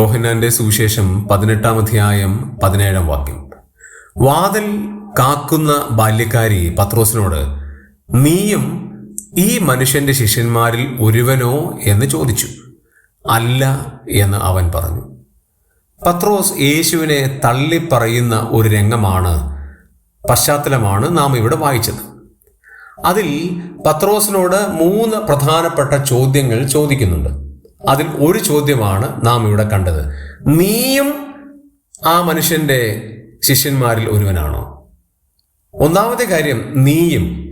യോഹന്നാന്റെ സുവിശേഷം പതിനെട്ടാം അധ്യായം പതിനേഴാം വാക്യം. വാതിൽ കാക്കുന്ന ബാല്യക്കാരി പത്രോസിനോട് നീയും ഈ മനുഷ്യന്റെ ശിഷ്യന്മാരിൽ ഒരുവനോ? എന്ന് ചോദിച്ചു. അല്ല എന്ന് അവൻ പറഞ്ഞു. പത്രോസ് യേശുവിനെ തള്ളിപ്പറയുന്ന ഒരു രംഗമാണ് പശ്ചാത്തലമാണ് നാം ഇവിടെ വായിച്ചത്. അതിൽ പത്രോസിനോട് മൂന്ന് പ്രധാനപ്പെട്ട ചോദ്യങ്ങൾ ചോദിക്കുന്നുണ്ട്. അതിൽ ഒരു ചോദ്യമാണ് നാം ഇവിടെ കണ്ടത്. നീയും ആ മനുഷ്യന്റെ ശിഷ്യന്മാരിൽ ഒരുവനാണോ? ഒന്നാമത്തെ കാര്യം നീയും.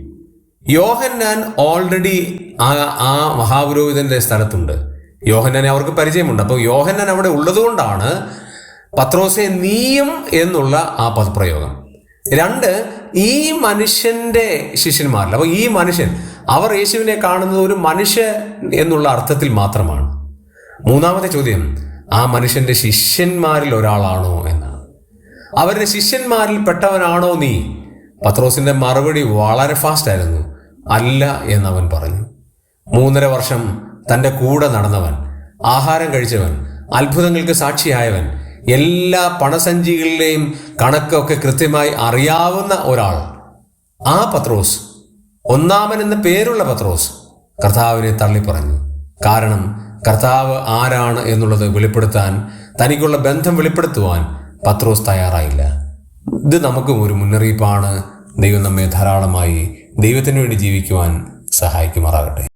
യോഹന്നാൻ ഓൾറെഡി ആ ആ മഹാപുരോഹിതന്റെ സ്ഥലത്തുണ്ട്. യോഹന്നാനെ അവർക്ക് പരിചയമുണ്ട്. അപ്പോൾ യോഹന്നാൻ അവിടെ ഉള്ളതുകൊണ്ടാണ് പത്രോസെ നീയും എന്നുള്ള ആ പദപ്രയോഗം. രണ്ട് ഈ മനുഷ്യന്റെ ശിഷ്യന്മാരിൽ അപ്പോൾ ഈ മനുഷ്യൻ അവർ യേശുവിനെ കാണുന്നത് ഒരു മനുഷ്യൻ എന്നുള്ള അർത്ഥത്തിൽ മാത്രമാണ്. മൂന്നാമത്തെ ചോദ്യം ആ മനുഷ്യന്റെ ശിഷ്യന്മാരിൽ ഒരാളാണോ എന്നാണ് അവരുടെ ശിഷ്യന്മാരിൽ പെട്ടവനാണോ നീ? പത്രോസിന്റെ മറുപടി വളരെ ഫാസ്റ്റ് ആയിരുന്നു. അല്ല എന്നവൻ പറഞ്ഞു. മൂന്നര വർഷം തന്റെ കൂടെ നടന്നവൻ ആഹാരം കഴിച്ചവൻ അത്ഭുതങ്ങൾക്ക് സാക്ഷിയായവൻ എല്ലാ പണസഞ്ചികളിലെയും കണക്കൊക്കെ കൃത്യമായി അറിയാവുന്ന ഒരാൾ. ആ പത്രോസ് ഒന്നാമൻ എന്ന പേരുള്ള പത്രോസ് കർത്താവിനെ തള്ളിപ്പറഞ്ഞു. കാരണം കർത്താവ് ആരാണ് എന്നുള്ളത് വെളിപ്പെടുത്താൻ തനിക്കുള്ള ബന്ധം വെളിപ്പെടുത്തുവാൻ പത്രോസ് തയ്യാറായില്ല. ഇത് നമുക്കും ഒരു മുന്നറിയിപ്പാണ്. ദൈവം നമ്മെ ധാരാളമായി ദൈവത്തിന് വേണ്ടി ജീവിക്കുവാൻ സഹായിക്കുമാറാകട്ടെ.